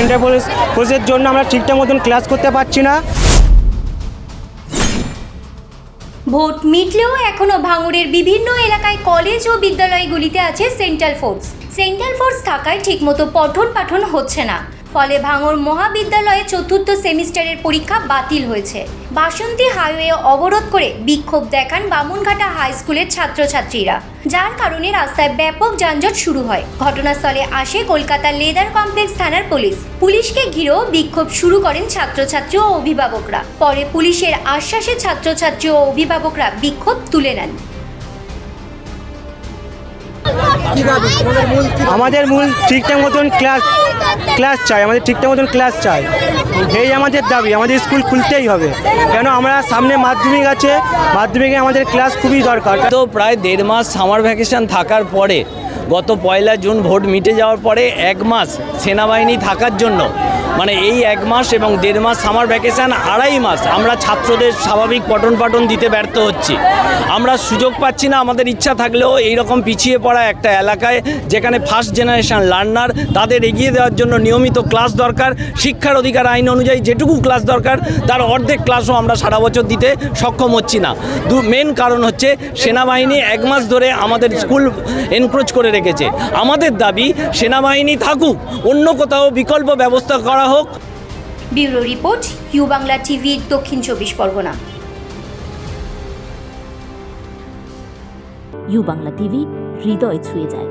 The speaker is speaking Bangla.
সেন্টার ফোর্সের জন্য আমরা ঠিকঠাক মতন ক্লাস করতে পারছি না। ভোট মিটলেও এখনও ভাঙড়ের বিভিন্ন এলাকায় কলেজ ও বিদ্যালয়গুলিতে আছে সেন্ট্রাল ফোর্স সেন্ট্রাল ফোর্স থাকায় ঠিকমতো পঠন পাঠন হচ্ছে না। ফলে ভাঙর মহাবিদ্যালয়ে চতুর্থ সেমিস্টারের পরীক্ষা বাতিল হয়েছে। বাসন্তী হাইওয়ে অবরোধ করে বিক্ষোভ দেখান বামুনঘাটা হাই স্কুলের ছাত্রছাত্রীরা। যার কারণে রাস্তায় ব্যাপক যানজট শুরু হয়। ঘটনাস্থলে আসে কলকাতা লেদার কমপ্লেক্স থানার পুলিশ। পুলিশকে ঘিরেও বিক্ষোভ শুরু করেন ছাত্রছাত্রী ও অভিভাবকরা। পরে পুলিশের আশ্বাসে ছাত্রছাত্রী ও অভিভাবকরা বিক্ষোভ তুলে নেন। আমাদের মূল ঠিকঠাক মতন ক্লাস ক্লাস চাই আমাদের ঠিকঠাক মতন ক্লাস চাই। এই আমাদের দাবি আমাদের স্কুল খুলতেই হবে। কেন আমরা সামনে মাধ্যমিক আছে মাধ্যমিকে আমাদের ক্লাস খুবই দরকার। তো প্রায় দেড় মাস সামার ভ্যাকেশন থাকার পরে গত পয়লা জুন ভোট মিটে যাওয়ার পরে এক মাস সেনাবাহিনী থাকার জন্য মানে এই এক মাস এবং দেড় মাস সামার ভ্যাকেশন আড়াই মাস আমরা ছাত্রদের স্বাভাবিক পঠন পাঠন দিতে ব্যর্থ হচ্ছি। আমরা সুযোগ পাচ্ছি না, আমাদের ইচ্ছা থাকলেও এই রকম পিছিয়ে পড়া একটা এলাকায় যেখানে ফার্স্ট জেনারেশন লার্নার তাদের এগিয়ে দেওয়ার জন্য নিয়মিত ক্লাস দরকার, শিক্ষার অধিকার আইন অনুযায়ী যেটুকু ক্লাস দরকার, তার অর্ধেক ক্লাসও আমরা সারা বছর দিতে সক্ষম হচ্ছি না। দু মেন কারণ হচ্ছে সেনাবাহিনী এক মাস ধরে আমাদের স্কুল এনক্রোচ করে রেখেছে। আমাদের দাবি, সেনাবাহিনী থাকুক, অন্য কোথাও বিকল্প ব্যবস্থা করা হোক। Bureau report U Bangla TV দক্ষিণ চব্বিশ পরগনা। ইউ বাংলা টিভি হৃদয় ছুঁয়ে যায়।